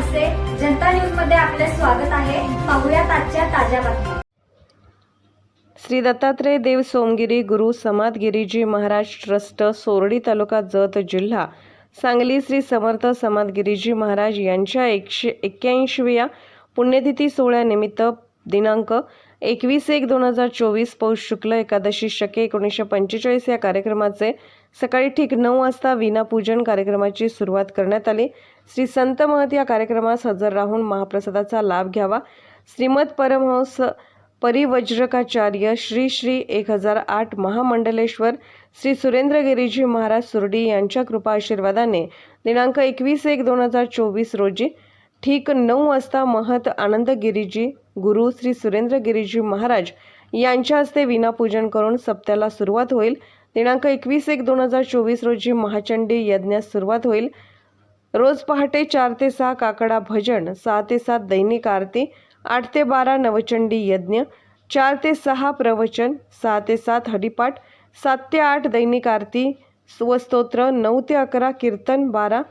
जनता न्यूजमध्ये आपले स्वागत आहे. पाहुयात आजच्या ताज्या बातम्या. श्री दत्तात्रय देव सोमगिरी गुरु समादगिरीजी महाराज ट्रस्ट सोरडी तालुका जत जिल्हा. सांगली श्री समर्थ समादगिरीजी महाराज यांच्या एकशे एक्क्याऐंशीव्या पुण्यतिथी सोहळ्यानिमित्त दिनांक एकवीस एक दोन हजार चोवीस पौष शुक्ल एकादशी शके एकोणीसशे पंचेचाळीस या कार्यक्रमाचे सकाळी ठीक नऊ वाजता विनापूजन कार्यक्रमाची सुरुवात करण्यात आली. श्री संत महत या कार्यक्रमास हजर राहून महाप्रसादाचा लाभ घ्यावा. श्रीमद परमहंस परिवज्रकाचार्य श्री श्री एक हजार आठ महामंडलेश्वर श्री सुरेंद्रगिरीजी महाराज सुरडी यांच्या कृपा आशीर्वादाने दिनांक एकवीस एक दोन हजार चोवीस रोजी ठीक नऊ वाजता महत आनंदगिरीजी गुरु श्री सुरेंद्रगिरीजी महाराज यांच्या हस्ते विनापूजन करून सप्त्याला सुरुवात होईल. दिनांक एकवीस एक दोन हजार चोवीस रोजी महाचंडी यज्ञास सुरुवात होईल. रोज पहाटे चार ते सहा काकडा भजन सहा ते सात दैनिक आरती आठ ते बारा नवचंडी यज्ञ चार ते सहा प्रवचन सहा ते सात हरिपाठ सात ते आठ दैनिक आरती स्वस्तोत्र नऊ ते अकरा कीर्तन बारा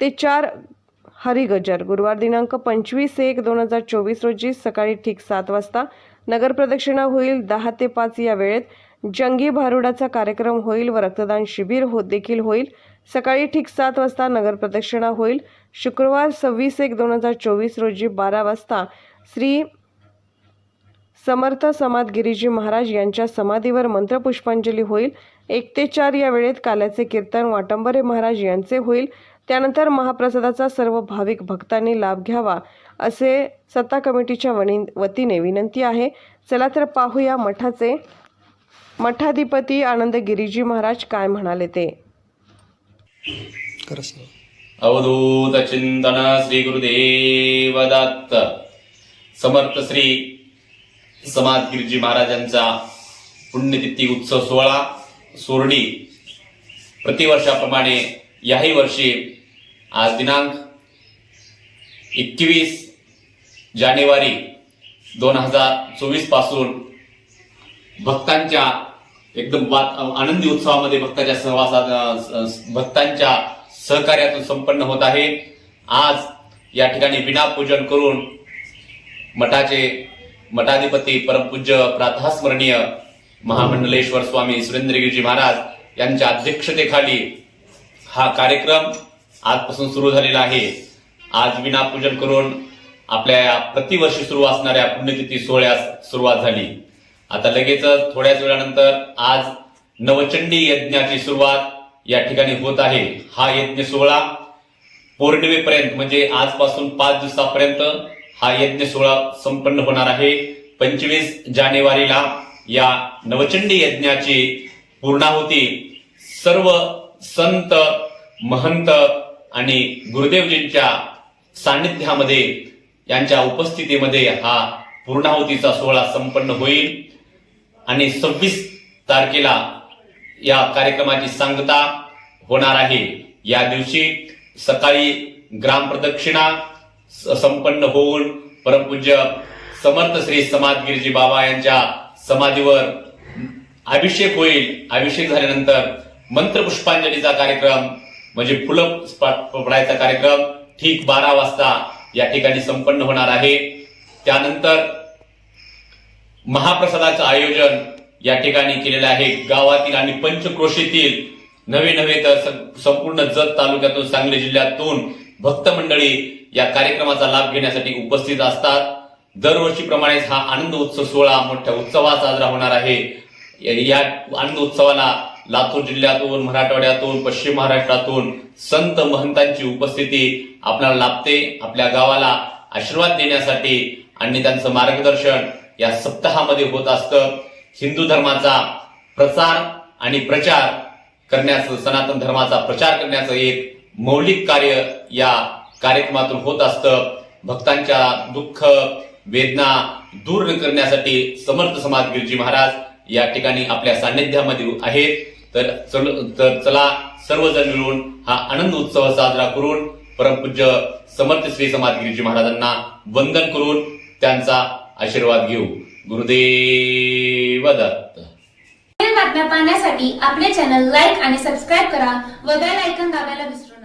ते चार हरिगजर गुरुवार दिनांक पंचवीस एक दोन हजार चोवीस रोजी सकाळी ठीक सात वाजता नगरप्रदक्षिणा होईल. दहा ते पाच या वेळेत जंगी भारुडाचा कार्यक्रम होईल व रक्तदान शिबिर हो देखील होईल. सकाळी ठीक सात वाजता नगरप्रदक्षिणा होईल. शुक्रवार सव्वीस एक दोन हजार चोवीस रोजी बारा वाजता श्री समर्थ समाधगिरीजी महाराज यांच्या समाधीवर मंत्रपुष्पांजली होईल. एक ते चार या वेळेत काल्याचे कीर्तन वाटंबरे महाराज यांचे होईल. त्यानंतर महाप्रसादाचा सर्व भाविक भक्तांनी लाभ घ्यावा असे सत्ता कमिटीच्या वनी वतीने विनंती आहे. चला तर पाहूया मठाचे. मठाधिपती आनंद गिरीजी महाराज काय म्हणाले ते? अवधूत चिंतन श्री गुरुदेव दत्त समर्थ श्री समाधगिरीजी महाराजांचा पुण्यतिथी उत्सव सोहळा सोरडी. प्रतिवर्षाप्रमाणे याही वर्षी आज दिनांक एकवीस जानेवारी दोन हजार चोवीसपासून भक्तांच्या एकदम आनंदी उत्सवामध्ये भक्ताच्या सहवासात भक्तांच्या सहकार्यातून संपन्न होत आहे. आज या ठिकाणी विनापूजन करून मठाचे मठाधिपती परमपूज्य प्रातःस्मरणीय महामंडलेश्वर स्वामी सुरेंद्रगिरीजी महाराज यांच्या अध्यक्षतेखाली हा कार्यक्रम आजपासून सुरू झालेला आहे. आज विनापूजन करून आपल्या प्रतिवर्षी सुरू असणाऱ्या पुण्यतिथी सोहळ्यास सुरुवात झाली. आता लगेचच थोड्याच वेळानंतर आज नवचंडी यज्ञाची सुरुवात या ठिकाणी होत आहे. हा यज्ञ सोहळा पौर्णिमेपर्यंत म्हणजे आजपासून पाच दिवसापर्यंत हा यज्ञ सोहळा संपन्न होणार आहे. पंचवीस जानेवारीला या नवचंडी यज्ञाची पूर्णाहुती सर्व संत महंत आणि गुरुदेवजींच्या सान्निध्यामध्ये यांच्या उपस्थितीमध्ये हा पूर्णाहुतीचा सोहळा संपन्न होईल. आणि सव्वीस तारखेला या कार्यक्रमाची सांगता होणार आहे. या दिवशी सकाळी ग्रामप्रदक्षिणा स- संपन्न होऊन परमपूज्य समर्थ श्री समाजगिरीजी बाबा यांच्या समाधीवर अभिषेक होईल. अभिषेक झाल्यानंतर मंत्रपुष्पांजलीचा कार्यक्रम म्हणजे फुलं पडायचा कार्यक्रम ठीक बारा वाजता या ठिकाणी संपन्न होणार आहे. त्यानंतर महाप्रसादाचं आयोजन या ठिकाणी केलेलं आहे. गावातील आणि पंचक्रोशीतील नवे नव्हे तर संपूर्ण जत तालुक्यातून सांगली जिल्ह्यातून भक्त मंडळी या कार्यक्रमाचा लाभ घेण्यासाठी उपस्थित असतात. दरवर्षीप्रमाणेच हा आनंद उत्सव सोहळा मोठ्या उत्सवात साजरा होणार आहे. या- या आनंद उत्सवाला लातूर जिल्ह्यातून मराठवाड्यातून पश्चिम महाराष्ट्रातून संत महंतांची उपस्थिती आपल्याला लाभते आपल्या गावाला आशीर्वाद देण्यासाठी आणि त्यांचं मार्गदर्शन या सप्ताहामध्ये होत असतं. हिंदू धर्माचा प्रसार आणि प्रचार करण्याचं सनातन धर्माचा प्रचार करण्याचं एक मौलिक कार्य या कार्यक्रमातून होत असतं. भक्तांच्या दुःख वेदना दूर करण्यासाठी समर्थ समाज गिरजी महाराज या ठिकाणी आपल्या सान्निध्यामध्ये आहेत. तर चल तर चला सर्वजण मिळून हा आनंद उत्सव साजरा करून परमपूज्य समर्थ श्री समाजगिरीजी महाराजांना वंदन करून त्यांचा आशीर्वाद घेऊ. गुरुदेव दत्त. बातम्या पाहण्यासाठी आपले चॅनल लाईक आणि सबस्क्राईब करा व बेल ऐकन दाबायला विसरू